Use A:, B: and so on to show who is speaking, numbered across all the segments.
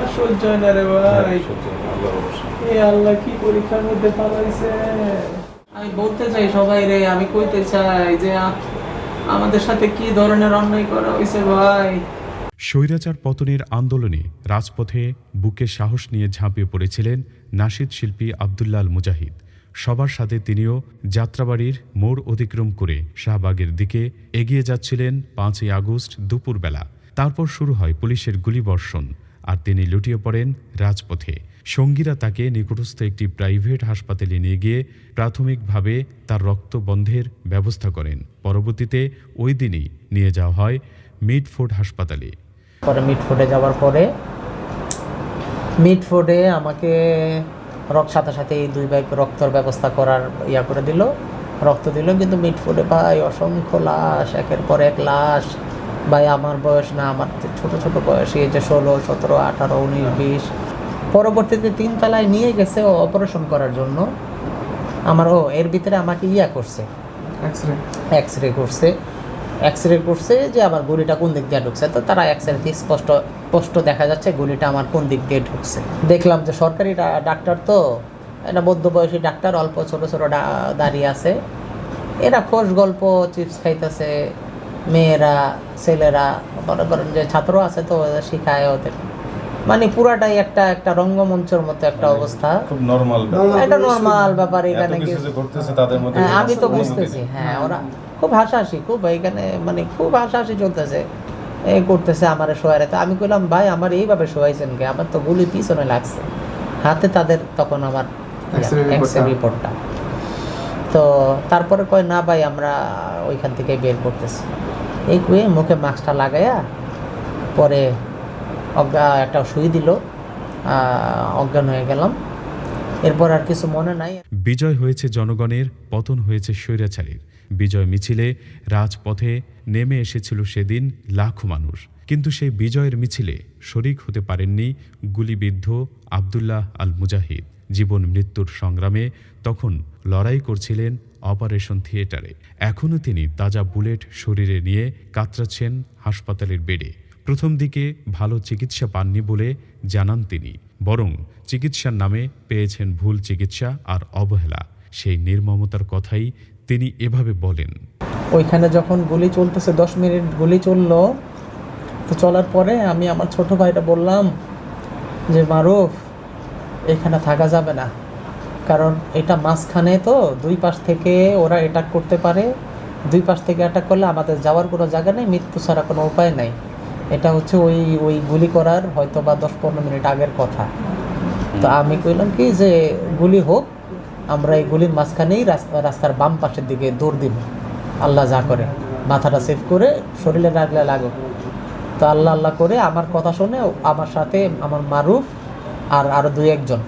A: আর সহ্য হয় না রে ভাই এ আল্লাহ কি পরীক্ষার মধ্যে পালাইছে? আমি বলতে চাই সবাই রে আমি কইতে চাই যে আমাদের সাথে কি ধরনের অন্যায় করা হয়েছে ভাই?
B: স্বৈরাচার পতনের আন্দোলনে রাজপথে বুকে সাহস নিয়ে ঝাঁপিয়ে পড়েছিলেন নাশিদ শিল্পী আবদুল্লাল মুজাহিদ। সবার সাথে তিনিও যাত্রাবাড়ির মোড় অতিক্রম করে শাহবাগের দিকে এগিয়ে যাচ্ছিলেন পাঁচই আগস্ট দুপুরবেলা। তারপর শুরু হয় পুলিশের গুলিবর্ষণ। আর তিনি লুটিয়ে পড়েন রাজপথে। সঙ্গীরা তাকে নিকটস্থ একটি প্রাইভেট হাসপাতালে নিয়ে গিয়ে প্রাথমিকভাবে তার রক্ত বন্ধের ব্যবস্থা করেন। পরবর্তীতে ওই দিনই নিয়ে যাওয়া হয় মিডফোর্ড হাসপাতালে।
C: পরে মিটফোর্ডে যাওয়ার পরে মিটফোর্ডে আমাকে রক্ত সাথে সাথে এই দুই ভাইকে রক্তর ব্যবস্থা করার ইয়া করে দিল। রক্ত দিল, কিন্তু মিটফোর্ডে ভাই অসংখ্য লাশ, একের পর এক লাশ। ভাই আমার বয়স না আমার ছোট ছোট বয়স এই যে ষোলো সতেরো আঠারো উনিশ বিশ। পরবর্তীতে তিন তলায় নিয়ে গেছে ও অপারেশন করার জন্য। আমার ও এর ভিতরে আমাকে ইয়া করছে। এক্স রে করছে। এক্স রে করছে যে আমার গুলিটা কোন দিক দিয়ে ঢুকছে। তো তারা এক্স রে স্পষ্ট স্পষ্ট দেখা যাচ্ছে গুলিটা আমার কোন দিক দিয়ে ঢুকছে। দেখলাম যে সরকারি ডাক্তার তো একটা মধ্যবয়সী ডাক্তার অল্প ছোট ছোট ডা- দাঁড়িয়ে আছে। এরা খোশ গল্প চিপস খাইতেছে। মেয়েরা ছেলেরা মনে করেন যে ছাত্র আছে তো শিখায় ওদের। মানে পুরাটাই একটা একটা রঙ্গমঞ্চের মতো একটা অবস্থা।
D: খুব নরমাল
C: এটা নর্মাল ব্যাপার এখানে হ্যাঁ, আমি তো বুঝতেছি হ্যাঁ ওরা খুব হাসাহাসি খুব এখানে মানে খুব হাসাহাসি চলতেছে এই করতেছে আমার শোয়ারে তো আমি কইলাম ভাই আমার এইভাবে শোয়াইছেন কে? আমার তো গুলি পিছনে লাগছে। হাতে তাদের তখন আমার রিপোর্টটা তো তারপরে কয় না ভাই আমরা ওইখান থেকে বের করতেছি। এই কুয়ে মুখে মাস্কটা লাগাইয়া পরে অজ্ঞা একটা সুই দিল অজ্ঞান হয়ে গেলাম। এরপর আর কিছু মনে নাই।
B: বিজয় হয়েছে জনগণের, পতন হয়েছে স্বৈরাচারীর। বিজয় মিছিলে রাজপথে নেমে এসেছিল সেদিন লাখো মানুষ। কিন্তু সেই বিজয়ের মিছিলে শরিক হতে পারেননি গুলিবিদ্ধ আবদুল্লাহ আল মুজাহিদ জীবন মৃত্যুর সংগ্রামে তখন লড়াই করছিলেন অপারেশন থিয়েটারে। এখনও তিনি তাজা বুলেট শরীরে নিয়ে কাতরাচ্ছেন হাসপাতালের বেডে। প্রথম দিকে ভালো চিকিৎসা পাননি বলে জানান তিনি, বরং চিকিৎসার নামে পেয়েছেন ভুল চিকিৎসা আর অবহেলা। সেই নির্মমতার কথাই তিনি এভাবে বলেন।
C: ওইখানে যখন গুলি চলতেছে, দশ মিনিট গুলি চলল, তো চলার পরে আমি আমার ছোট ভাইটা বললাম যে, মারুফ, এখানে থাকা যাবে না। কারণ এটা মাঝখানে তো দুই পাশ থেকে ওরা অ্যাটাক করতে পারে দুই পাশ থেকে অ্যাটাক করলে আমাদের যাওয়ার কোনো জায়গা নেই মৃত্যু ছাড়া কোনো উপায় নাই। এটা হচ্ছে ওই ওই গুলি করার হয়তো বা দশ পনেরো মিনিট আগের কথা। তো আমি কইলাম কি যে গুলি হোক আমরা এই গুলির মাঝখানেই রাস্তা রাস্তার বাম পাশের দিকে দৌড় দিব। আল্লাহ যা করে মাথাটা সেভ করে শরীরে লাগলে লাগুক। তো আল্লাহ আল্লাহ করে আমার কথা শুনে আমার সাথে আমার মারুফ আর আরও দুই একজন।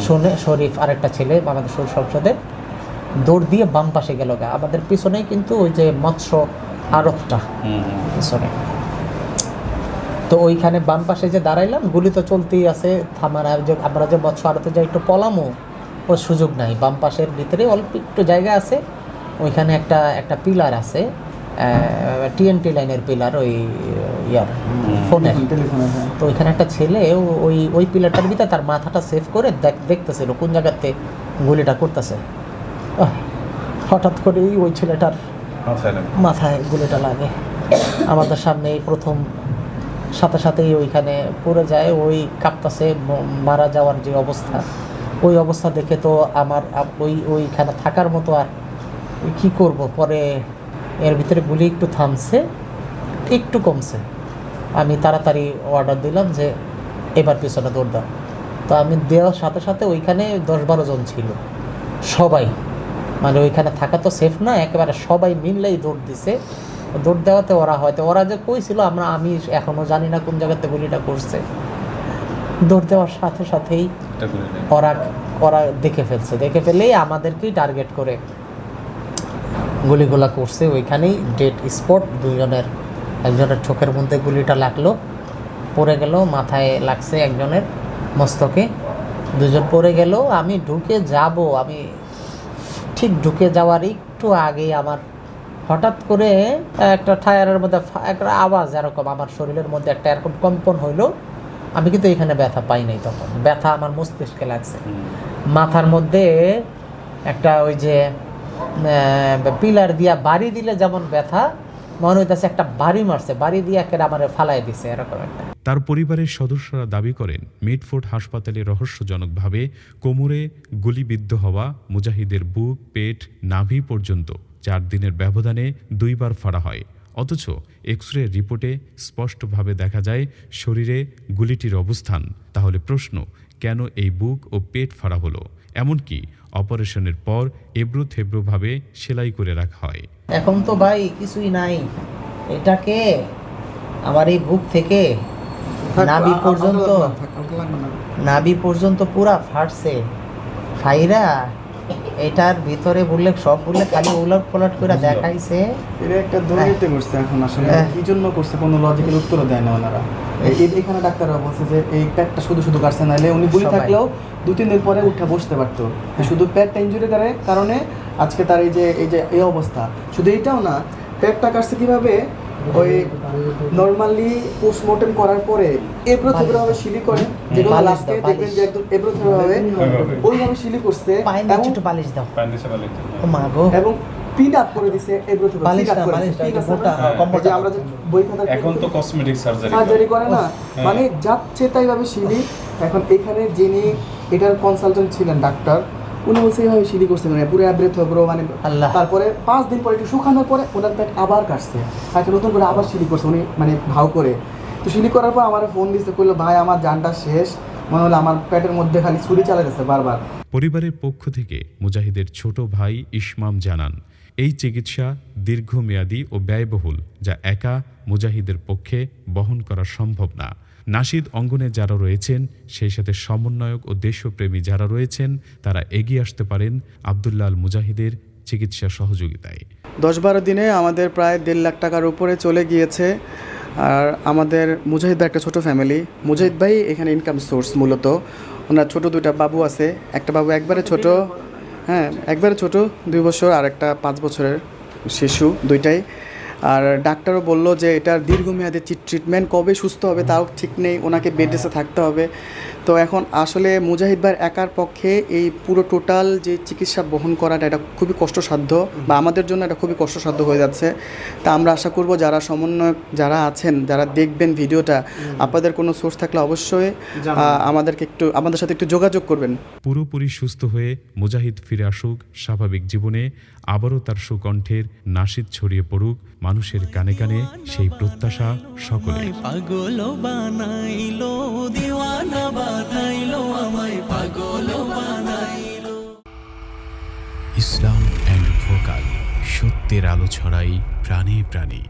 C: শুনে শরীফ আরেকটা ছেলে আমাদের সংসদে দৌড় দিয়ে বাম পাশে গেল গা। আমাদের পিছনেই কিন্তু ওই যে মৎস্য
D: হুম।
C: পিছনে। তো ওইখানে বাম পাশে যে দাঁড়াইলাম গুলি তো চলতেই আছে। থামার যে আমরা যে মৎস্য আড়তে যাই একটু পলামো ওর সুযোগ নাই। বাম পাশের ভিতরে অল্প একটু জায়গা আছে। ওইখানে একটা একটা পিলার আছে। টিএনটি লাইনের পিলার ওই ইয়ার ফোনের। তো ওইখানে একটা ছেলে ও- ওই ওই পিলারটার ভিতরে তার মাথাটা সেভ করে দেখ- দেখতেছিল কোন জায়গাতে গুলিটা করতেছে। হঠাৎ করেই ওই ছেলেটার
D: মাথায়
C: গুলিটা লাগে। আমাদের সামনে এই প্রথম সাথে সাথেই ওইখানে পড়ে যায় ওই কাঁপতাছে মারা যাওয়ার যে অবস্থা। ওই অবস্থা দেখে তো আমার ওই ওইখানে থাকার মতো আর কি করব? পরে এর ভিতরে গুলি একটু থামছে একটু কমছে। আমি তাড়াতাড়ি অর্ডার দিলাম যে এবার পিছনে দৌড় দাও। তো আমি দেওয়ার সাথে সাথে ওইখানে দশ বারো জন ছিল। সবাই। মানে ওইখানে থাকা তো সেফ না একেবারে সবাই মিললেই দৌড় দিছে। দৌড় দেওয়াতে ওরা হয়তো ওরা যে কইছিল আমরা আমি এখনও জানি না কোন জায়গাতে গুলিটা করছে। দৌড় দেওয়ার সাথে সাথেই ওরা ওরা দেখে ফেলছে। দেখে ফেলেই আমাদেরকেই টার্গেট করে। গুলিগুলা করছে ওইখানেই ডেড স্পট দুজনের একজনের চোখের মধ্যে গুলিটা লাগল পড়ে গেল মাথায় লাগছে একজনের মস্তকে দুজন পড়ে গেল আমি ঢুকে যাব আমি ঠিক ঢুকে যাওয়ার একটু আগে আমার হঠাৎ করে একটা টায়ারের মধ্যে একটা আওয়াজ এরকম আমার শরীরের মধ্যে একটা এরকম কম্পন হইল আমি কিন্তু এখানে ব্যথা পাই নাই তখন ব্যথা আমার মস্তিষ্কে লাগছে। মাথার মধ্যে একটা ওই যে পিলার দিয়া বাড়ি দিলে যেমন ব্যথা, মনে হইতেছে একটা বাড়ি মারছে, বাড়ি দিয়ে একেবারে আমার ফালাই দিছে, এরকম একটা।
B: তার পরিবারের সদস্যরা দাবি করেন, মিডফোর্ড হাসপাতালে রহস্যজনকভাবে কোমরে গুলিবিদ্ধ হওয়া মুজাহিদের বুক, পেট, নাভি পর্যন্ত চার দিনের ব্যবধানে দুইবার ফাড়া হয়। অথচ এক্স রে রিপোর্টে স্পষ্টভাবে দেখা যায়, শরীরে গুলিটির অবস্থান। তাহলে প্রশ্ন, কেন এই বুক ও পেট ফাড়া হলো? এমনকি অপারেশনের পর এব্রু থেবড়োভাবে সেলাই করে রাখা হয়।
C: এখন তো ভাই কিছুই নাই। এটাকে আমার এই বুক থেকে নাভি পর্যন্ত নাভি পর্যন্ত পুরা ফাটছে। ফাইরা এটার ভিতরে বললে সব বললে খালি উলট পলট করে দেখাইছে।
E: এটা একটা দুর্নীতি করছে এখন আসলে।
C: হ্যাঁ।
E: কি জন্য করছে? কোনো লজিক্যাল উত্তরও দেয় না ওনারা। এখানে ডাক্তাররা বলছে যে এই পেটটা শুধু শুধু কাটছে নাহলে উনি গুলি থাকলেও দু তিন দিন পরে উঠে বসতে পারতো। শুধু পেটটা ইঞ্জুরি করে কারণে আজকে তার এই যে এই যে এই অবস্থা। শুধু এইটাও না পেটটা কাটছে কীভাবে? ওই নর্মালি পোস্টমর্টেম করার পরে এবড়ো থেবড়ো ভাবে শিলি করে যেগুলো লাস্টে দেখবেন যে একদম এবড়ো থেবড়ো ভাবে ওইভাবে শিলি করছে
C: একটু বালিশ দাও। ও মা গো।
E: এবং পিন আপ করে দিছে
C: বালিশ না, বালিশ? হ্যাঁ, কম্বল
E: এই যে আমরা যে বই খাতা
D: এখন তো কসমেটিক সার্জারি
E: সার্জারি করে। না
D: হ্যাঁ।
E: মানে যাচ্ছে তাই ভাবে শিলি এখন এখানে যিনি এটার কনসালটেন্ট ছিলেন ডাক্তার উনি বলছে এইভাবে শিলি করছে মানে পুরো অ্যাব্রেথ হবে মানে
C: আল্লাহ।
E: তারপরে পাঁচ দিন পরে একটু শুকানোর পরে ওনার পেট আবার কাটছে। কাটছে নতুন করে আবার শিলি করছে উনি মানে ভাও করে। তো শিলি করার পর আমার ফোন দিচ্ছে কইলো ভাই আমার জানটা শেষ। মনে হলো আমার পেটের মধ্যে খালি ছুরি চালাতেছে বারবার।
B: পরিবারের পক্ষ থেকে মুজাহিদের ছোট ভাই ইসমাম জানান এই চিকিৎসা দীর্ঘমেয়াদী ও ব্যয়বহুল যা একা মুজাহিদের পক্ষে বহন করা সম্ভব না। নাশিদ অঙ্গনে যারা রয়েছেন, সেই সাথে সমন্বয়ক ও দেশপ্রেমী যারা রয়েছেন, তারা এগিয়ে আসতে পারেন আবদুল্লাহ আল মুজাহিদের চিকিৎসা সহযোগিতায়।
E: দশ বারো দিনে আমাদের প্রায় দেড় লাখ টাকার উপরে চলে গিয়েছে। আর আমাদের মুজাহিদ ভাই একটা ছোটো ফ্যামিলি মুজাহিদ ভাই এখানে ইনকাম সোর্স মূলত। ওনার ছোট দুইটা বাবু আছে। একটা বাবু একবারে ছোট হ্যাঁ একবারে ছোট, দুই বছর আর একটা পাঁচ বছরের শিশু দুইটাই। আর ডাক্তারও বলল যে এটার দীর্ঘমেয়াদী ট্রিটমেন্ট কবে সুস্থ হবে তাও ঠিক নেই ওনাকে বেড রেসে থাকতে হবে। তো এখন আসলে মুজাহিদ ভাইয়ের একার পক্ষে এই পুরো টোটাল যে চিকিৎসা বহন করাটা এটা খুবই কষ্টসাধ্য বা আমাদের জন্য এটা খুবই কষ্টসাধ্য হয়ে যাচ্ছে। তা আমরা আশা করব যারা সমন্বয়ক যারা আছেন যারা দেখবেন ভিডিওটা আপনাদের কোনো সোর্স থাকলে অবশ্যই আমাদেরকে একটু আমাদের সাথে একটু যোগাযোগ করবেন।
B: পুরোপুরি সুস্থ হয়ে মুজাহিদ ফিরে আসুক স্বাভাবিক জীবনে আবারও তার সুকণ্ঠের নাশিদ ছড়িয়ে পড়ুক। মানুষের কানে কানে সেই প্রত্যাশা
F: সকলে পাগল বানাইলো দিওয়ানা বানাইলো আমায় পাগল বানাইলো।
B: ইসলাম অ্যান্ড ভোকাল সত্যের আলো ছড়াই প্রাণে প্রাণে।